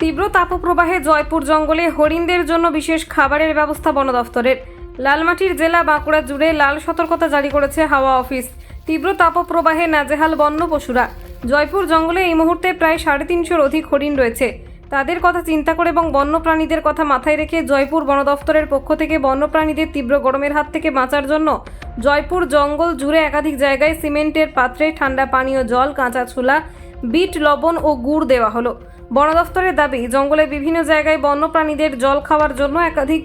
তীব্র তাপপ্রবাহে জয়পুর জঙ্গলে হরিণদের জন্য বিশেষ খাবারের ব্যবস্থা বন দফতরের। লালমাটির জেলা বাঁকুড়া জুড়ে লাল সতর্কতা জারি করেছে হাওয়া অফিস। তীব্র তাপপ্রবাহে নাজেহাল বন্য পশুরা জয়পুর জঙ্গলে এই মুহূর্তে প্রায় সাড়ে তিনশোর অধিক হরিণ রয়েছে। তাদের কথা চিন্তা করে এবং বন্যপ্রাণীদের কথা মাথায় রেখে জয়পুর বন দফতরের পক্ষ থেকে বন্যপ্রাণীদের তীব্র গরমের হাত থেকে বাঁচার জন্য জয়পুর জঙ্গল জুড়ে একাধিক জায়গায় সিমেন্টের পাত্রে ঠান্ডা পানীয় জল, কাঁচা ছোলা বিট, লবণ ও গুড় দেওয়া হলো। বন দফতরের দাবি, জঙ্গলে বিভিন্ন জায়গায় বন্যপ্রাণীদের জল খাওয়ার জন্য একাধিক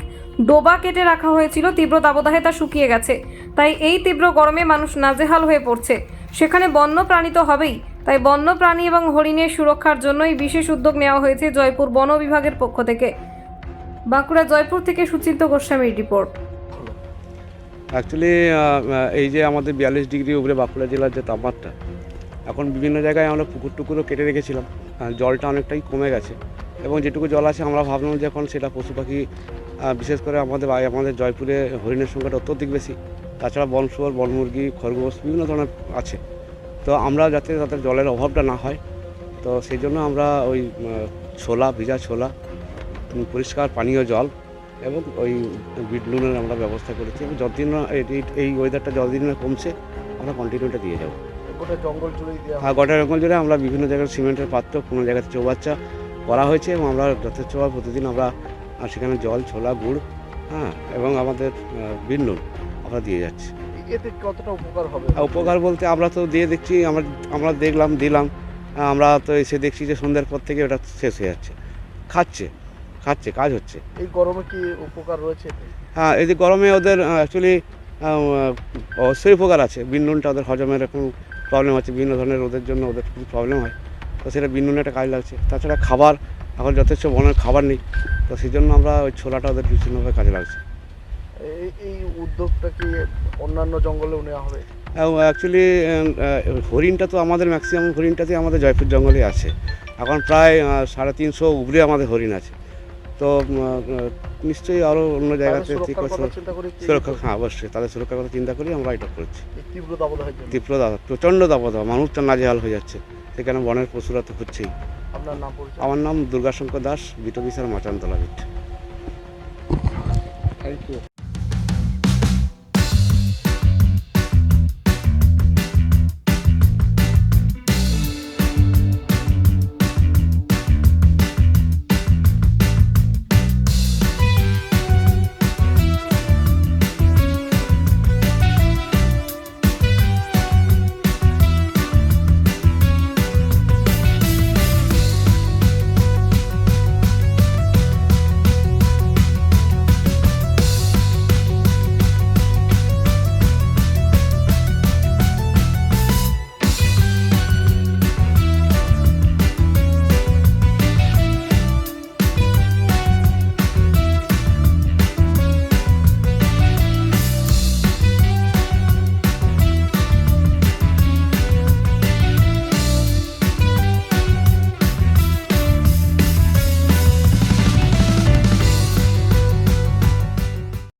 ডোবা কেটে রাখা হয়েছিল। তীব্র দাবদাহে তা শুকিয়ে গেছে। তাই এই তীব্র গরমে মানুষ নাজেহাল হয়ে পড়ছে। সেখানে বন্য প্রাণী তো হবেই। তাই বন্য প্রাণী এবং হরিণের সুরক্ষার জন্যই বিশেষ উদ্যোগ নেওয়া হয়েছে জয়পুর বন বিভাগের পক্ষ থেকে। বাঁকুড়া জয়পুর থেকে সুচিন্ত গোস্বামীর রিপোর্ট। অ্যাকচুয়ালি এই যে আমাদের বিয়াল্লিশ ডিগ্রি উপরে বাঁকুড়া জেলার যে তাপমাত্রা এখন বিভিন্ন জায়গায় আমরা পুকুর টুকুরও কেটে রেখেছিলাম। জলটা অনেকটাই কমে গেছে। এবং যেটুকু জল আছে, আমরা ভাবলাম যে এখন সেটা পশু পাখি বিশেষ করে আমাদের আমাদের জয়পুরে হরিণের সংখ্যাটা অত্যধিক বেশি। তাছাড়া বন শুয়োর, বন মুরগি, খরগোশ বিভিন্ন ধরনের আছে। তো আমরা যাতে তাদের জলের অভাবটা না হয়, তো সেই জন্য আমরা ওই ছোলা, ভিজা ছোলা পরিষ্কার পানীয় জল এবং ওই বিট নুনের আমরা ব্যবস্থা করেছি। এবং যতদিন এই ওয়েদারটা যতদিন না কমছে, আমরা কন্টিনিউটা দিয়ে যাব। গোটা জঙ্গল দেওয়া গোটা রকম জুড়ে আমরা বিভিন্ন জায়গায় সিমেন্টের পাত্র কোনো জায়গাতে চৌবাচ্চা করা হয়েছে এবং আমরা যথেষ্টভাবে প্রতিদিন আমরা সেখানে জল ছোলা গুড় হ্যাঁ এবং আমাদের বিট আমরা দিয়ে যাচ্ছি। এতে কতটা উপকার হবে? উপকার বলতে আমরা তো দিয়ে দেখছি আমরা আমরা দেখলাম দিলাম আমরা তো এসে দেখছি যে সন্ধ্যার পর থেকে ওটা শেষ হয়ে যাচ্ছে। খাচ্ছে খাচ্ছে কাজ হচ্ছে। এই গরমে কি উপকার রয়েছে হ্যাঁ এই যে গরমে ওদের অ্যাকচুয়ালি অবশ্যই উপকার আছে। বিনুনটা ওদের হজমের এখন প্রবলেম আছে বিভিন্ন ধরনের ওদের জন্য ওদের খুব প্রবলেম হয়। তো সেটা বিনুনে একটা কাজ লাগছে। তাছাড়া খাবার এখন যথেষ্ট বনের খাবার নেই। তো সেই জন্য আমরা ওই ছোলাটা ওদের বিভিন্নভাবে কাজে লাগছে। এই এই উদ্যোগটা কি অন্যান্য জঙ্গলেও নেওয়া হবে? অ্যাকচুয়ালি হরিণটা তো আমাদের ম্যাক্সিমাম হরিণটাতে আমাদের জয়পুর জঙ্গলে আছে। এখন প্রায় সাড়ে তিনশো উপরে আমাদের হরিণ আছে। তো নিশ্চয়ই আরও অন্য জায়গাতে সুরক্ষা হ্যাঁ অবশ্যই। তাদের সুরক্ষার কথা চিন্তা করি আমরা এটা করছি। তীব্র দাবদাহ প্রচণ্ড দাবদাহ। মানুষ তো নাজেহাল হয়ে যাচ্ছে। সেখানে বনের পশুরা তো হচ্ছেই। আমার নাম দুর্গাশঙ্কর দাস বিটবিসার মাচানতলা বিট। Thank you